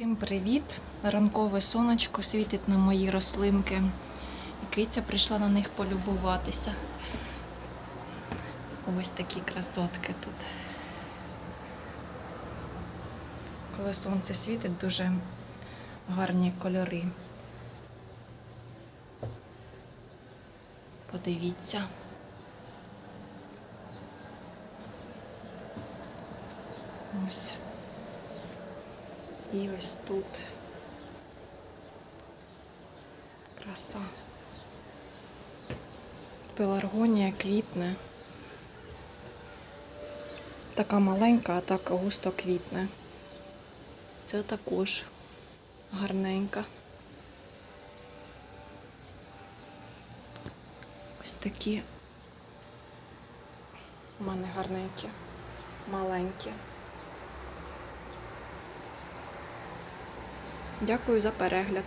Всім привіт! Ранкове сонечко світить на мої рослинки. І киця прийшла на них полюбуватися. Ось такі красотки тут. Коли сонце світить, дуже гарні кольори. Подивіться. Ось. І ось тут краса. Пеларгонія квітне. Така маленька, а так густо квітне. Це також гарненька. Ось такі у мене гарненькі, маленькі. Дякую за перегляд.